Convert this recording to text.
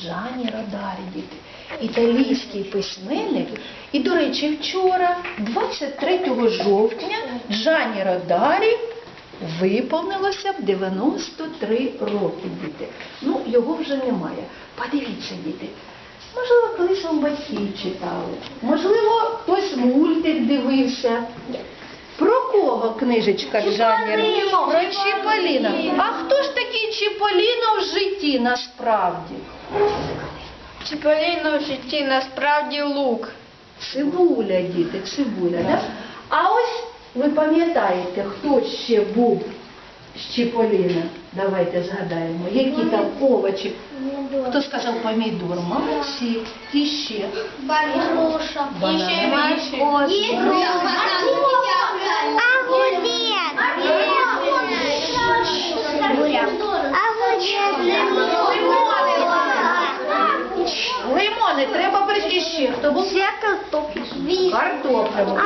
Джані Родарі, діти. Італійський письменник. І, до речі, вчора, 23 жовтня, Джані Родарі виповнилося б 93 роки, діти. Ну, його вже немає. Подивіться, діти. Можливо, колись вам батьки читали. Можливо, хтось мультик дивився. Про кого книжечка Джані? Про Чіполіна. А хто ж Чіполіно в житті насправді? Чіполіно в житті насправді лук. Цибуля, діти, цибуля. Да? А ось ви пам'ятаєте, хто ще був з Чіполіна? Давайте згадаємо, які там овочі. Хто сказав помідор? Молодці. І ще. Груша. Банан. Лимони, треба прийти ще. Хто був? Картопля. Картопля.